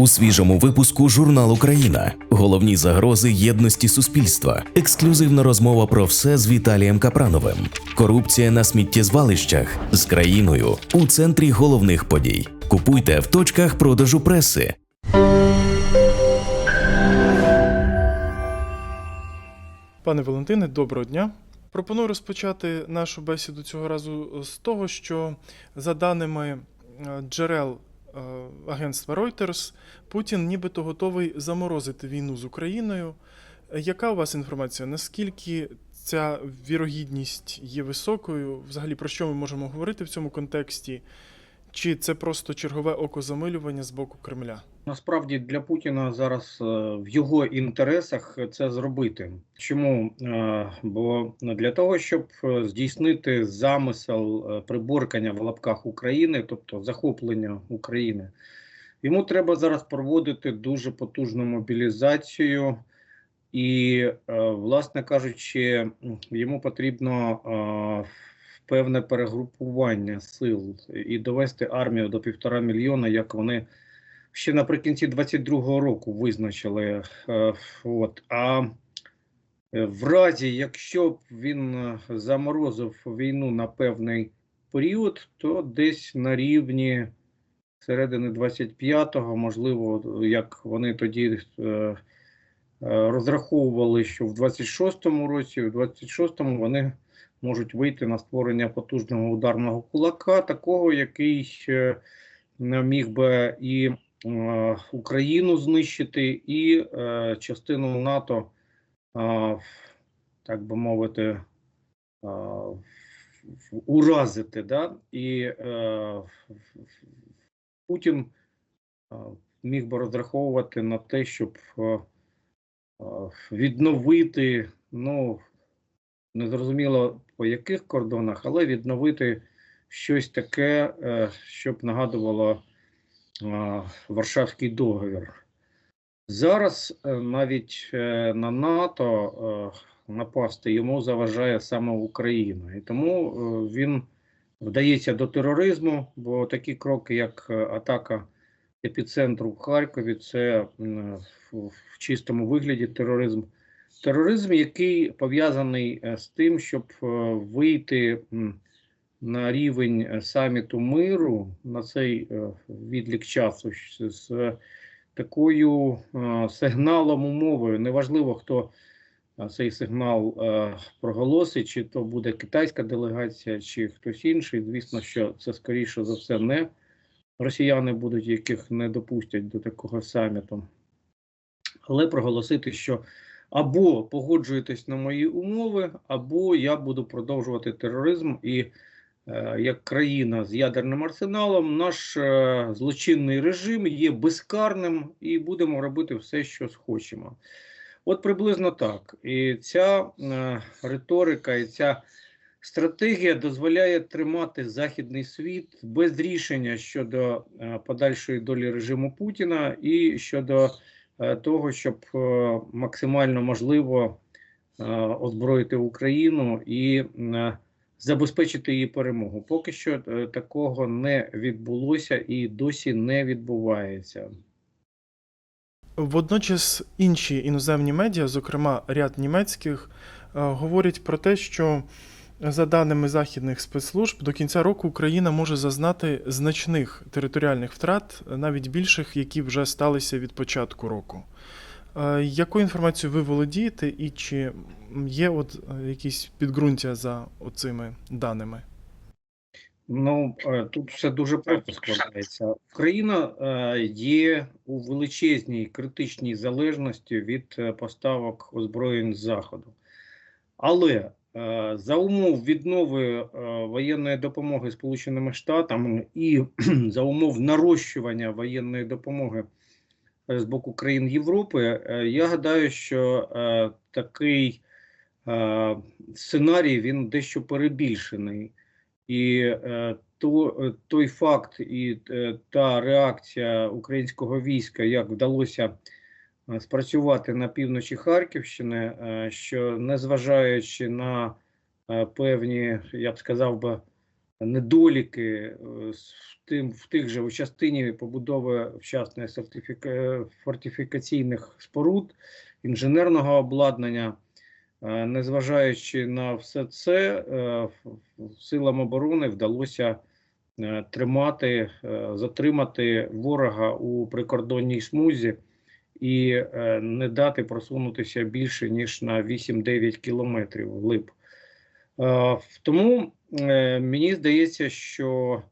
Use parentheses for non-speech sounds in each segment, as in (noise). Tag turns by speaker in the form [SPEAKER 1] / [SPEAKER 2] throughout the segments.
[SPEAKER 1] У свіжому випуску журнал Україна. Головні загрози єдності суспільства. Ексклюзивна розмова про все з Віталієм Капрановим. Корупція на сміттєзвалищах з країною у центрі головних подій. Купуйте в точках продажу преси.
[SPEAKER 2] Пане Валентине, доброго дня. Пропоную розпочати нашу бесіду цього разу з того, що за даними е, джерел агентства Reuters, Путін нібито готовий заморозити війну з Україною. Е, Яка у вас інформація? Наскільки ця вірогідність є високою? Взагалі про що ми можемо говорити в цьому контексті? Чи це просто чергове окозамилювання з боку Кремля?
[SPEAKER 3] Насправді для Путіна зараз е, в його інтересах це зробити. Чому? Е, Бо для того, щоб е, здійснити замисел приборкання в лапках України, тобто захоплення України, йому треба зараз проводити дуже потужну мобілізацію, і, власне кажучи, йому потрібно певне перегрупування сил і довести армію до півтора мільйона, як вони ще наприкінці 22-го року визначили. Е, От. А е, в разі, якщо б він е, заморозив війну на певний період, то десь на рівні середини 25-го, можливо, як вони тоді е, розраховували, що в 26-му році, в 26-му вони можуть вийти на створення потужного ударного кулака, такого, який міг би і е, Україну знищити, і е, частину НАТО, е, так би мовити, уразити. Да? І Путін міг би розраховувати на те, щоб відновити, ну, незрозуміло по яких кордонах, але відновити щось таке, е, щоб нагадувало е, Варшавський договір. Зараз е, навіть на НАТО напасти йому заважає саме Україна. І тому він вдається до тероризму, бо такі кроки, як атака епіцентру в Харкові, це в чистому вигляді тероризм. Тероризм, який пов'язаний е, з тим, щоб е, вийти на рівень е, саміту миру на цей відлік часу з, такою сигналом умовою. Неважливо, хто цей сигнал проголосить, чи то буде китайська делегація, чи хтось інший. Звісно, що це скоріше за все не росіяни будуть, яких не допустять до такого саміту. Але проголосити, що або погоджуєтесь на мої умови, або я буду продовжувати тероризм. І е, як країна з ядерним арсеналом, наш е, злочинний режим є безкарним і будемо робити все, що схочемо. От приблизно так. І ця е, риторика, і ця стратегія дозволяє тримати західний світ без рішення щодо подальшої долі режиму Путіна і щодо того, щоб е, максимально можливо е, озброїти Україну і е, забезпечити її перемогу. Поки що е, такого не відбулося і досі не відбувається.
[SPEAKER 2] Водночас інші іноземні медіа, зокрема ряд німецьких, е, говорять про те, що за даними західних спецслужб, до кінця року Україна може зазнати значних територіальних втрат, навіть більших, які вже сталися від початку року. Е, Якою інформацією ви володієте, і чи є от е, якісь підґрунтя за оцими даними?
[SPEAKER 3] Ну е, тут все дуже просто складається. Україна є у величезній критичній залежності від поставок озброєнь з заходу. Але за умов віднови е, воєнної допомоги Сполученими Штатами і (clears throat) за умов нарощування воєнної допомоги е, з боку країн Європи, е, я гадаю, що е, такий е, сценарій він дещо перебільшений. І е, то, е, той факт і е, та реакція українського війська, як вдалося е, спрацювати на півночі Харківщини, е, що незважаючи на е, певні, я б сказав би, недоліки е, в тим в тих же в частині побудови вчасних сертифіка- фортифікаційних споруд, інженерного обладнання. Е, Незважаючи на все це, е, силам оборони вдалося е, тримати, е, затримати ворога у прикордонній смузі і е, не дати просунутися більше ніж на 8-9 кілометрів вглиб. Е, Тому е, мені здається, що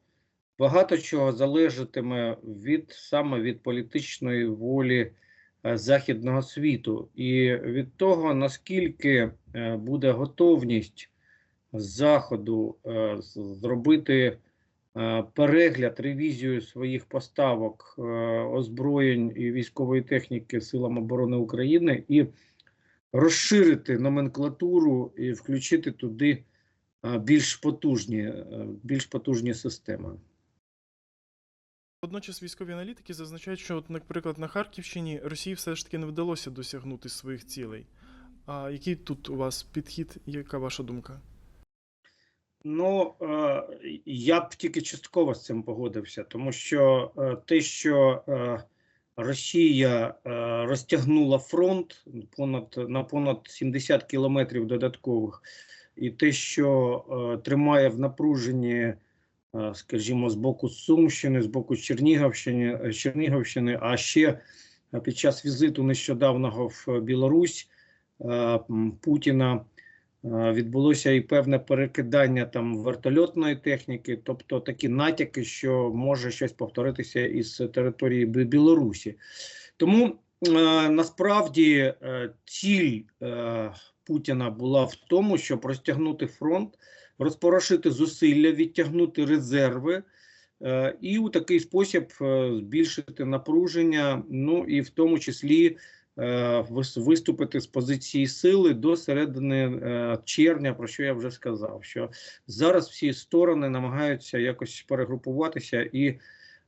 [SPEAKER 3] багато чого залежатиме від саме від політичної волі західного світу, і від того, наскільки буде готовність заходу зробити перегляд, ревізію своїх поставок е, озброєнь і військової техніки силам оборони України і розширити номенклатуру і включити туди е, більш потужні, е, більш потужні системи.
[SPEAKER 2] Водночас військові аналітики зазначають, що, от, наприклад, на Харківщині Росії все ж таки не вдалося досягнути своїх цілей. А який тут у вас підхід, яка ваша думка?
[SPEAKER 3] Ну, е, я б тільки частково з цим погодився, тому що е, те, що е, Росія розтягнула фронт понад, на понад 70 кілометрів додаткових, і те, що тримає в напруженні, скажімо, з боку Сумщини, з боку Чернігівщини, Чернігівщини, а ще під час візиту нещодавнього в Білорусь Путіна. Е, Відбулося і певне перекидання там вертольотної техніки, тобто такі натяки, що може щось повторитися із території Білорусі. Тому е, насправді е, ціль Путіна була в тому, щоб розтягнути фронт, розпорошити зусилля, відтягнути резерви. І у такий спосіб збільшити напруження, ну і в тому числі виступити з позиції сили до середини е, червня, про що я вже сказав. Що зараз всі сторони намагаються якось перегрупуватися і е,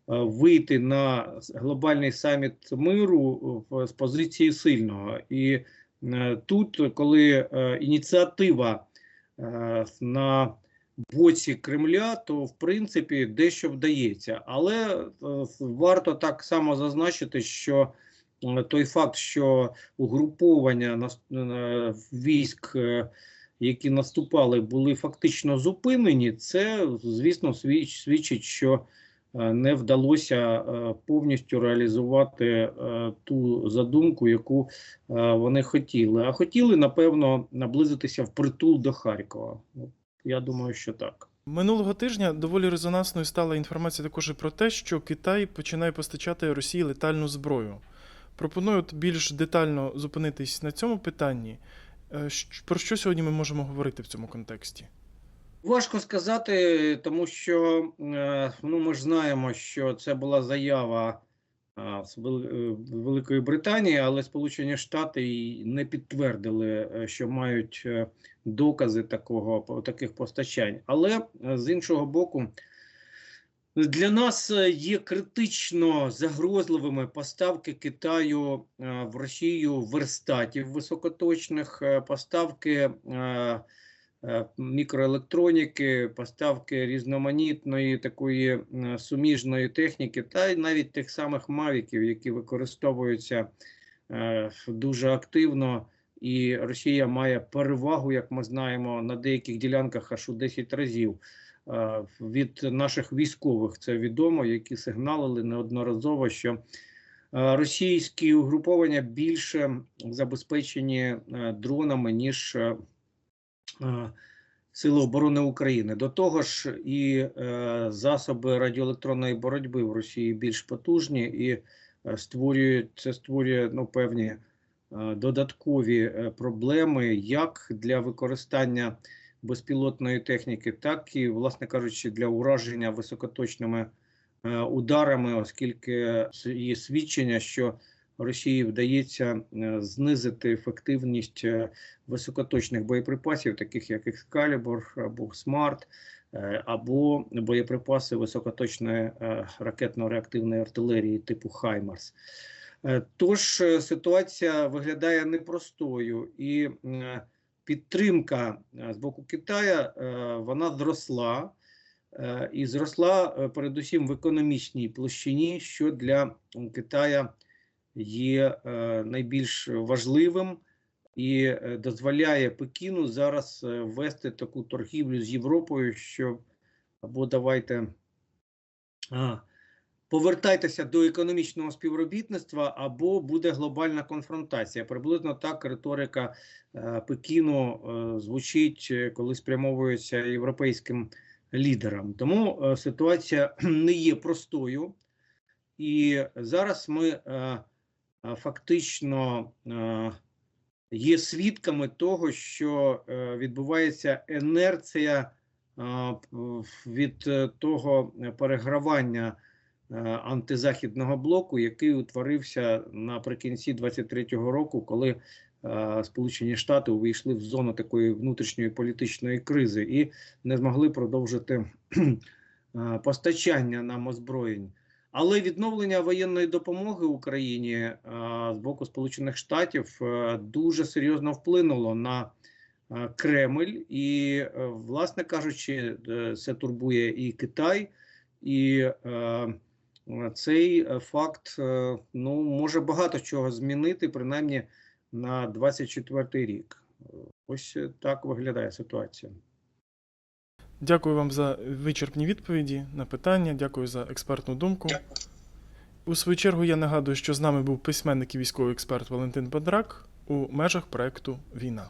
[SPEAKER 3] вийти на глобальний саміт миру з позиції сильного. І е, тут, коли е, ініціатива е, на боці Кремля, то в принципі дещо вдається. Але е, варто так само зазначити, що е, той факт, що угруповання е, військ, е, які наступали, були фактично зупинені, це, звісно, свідчить, що е, не вдалося е, повністю реалізувати е, ту задумку, яку е, вони хотіли. А хотіли, напевно, наблизитися впритул до Харкова. Ну, Я думаю, що так.
[SPEAKER 2] Минулого тижня доволі резонансною стала інформація також і про те, що Китай починає постачати Росії летальну зброю. Пропоную більш детально зупинитись на цьому питанні. Е, Про що сьогодні ми можемо говорити в цьому контексті?
[SPEAKER 3] Важко сказати, тому що е, ну, ми ж знаємо, що це була заява е, Великої Британії, але Сполучені Штати не підтвердили, що мають докази такого таких постачань. Але з іншого боку, для нас е, є критично загрозливими поставки Китаю е, в Росію верстатів високоточних, е, поставки. мікроелектроніки, поставки різноманітної такої суміжної техніки, та й навіть тих самих мавіків, які використовуються дуже активно. І Росія має перевагу, як ми знаємо, на деяких ділянках аж у 10 разів від наших військових. Це відомо, які сигналили неодноразово, що е, російські угруповання більше забезпечені е, дронами, ніж е, е, Сили оборони України. До того ж, і е, засоби радіоелектронної боротьби в Росії більш потужні і е, створюють це створює ну, певні е, додаткові е, проблеми як для використання безпілотної техніки, так і, власне кажучи, для ураження високоточними е, ударами, оскільки є свідчення, що Росії вдається е, знизити ефективність е, високоточних боєприпасів, таких як Екскалібур або Смарт, або боєприпаси високоточної ракетно-реактивної артилерії типу Хаймарс. Тож ситуація виглядає непростою, і підтримка е, з боку Китая е, вона зросла. е, і зросла передусім в економічній площині, що для Китая є найбільш важливим і дозволяє Пекіну зараз вести таку торгівлю з Європою, що або давайте а, повертайтеся до економічного співробітництва, або буде глобальна конфронтація. Приблизно так риторика е, Пекіну е, звучить, е, коли спрямовується європейським лідерам. Тому ситуація (clears throat) не є простою, і зараз ми фактично є свідками того, що відбувається інерція від того перегравання антизахідного блоку, який утворився наприкінці 23-го року, коли е, Сполучені Штати увійшли в зону такої внутрішньої політичної кризи і не змогли продовжити е, постачання нам озброєнь. Але відновлення воєнної допомоги Україні е, з боку Сполучених Штатів е, дуже серйозно вплинуло на е, Кремль, і, е, власне кажучи, е, це турбує і Китай, і е, е, цей е, факт е, ну, може багато чого змінити, принаймні на 24 рік. Е, Ось е, так виглядає ситуація.
[SPEAKER 2] Дякую вам за вичерпні відповіді на питання. Дякую за експертну думку. У свою чергу я нагадую, що з нами був письменник і військовий експерт Валентин Бадрак у межах проекту Війна.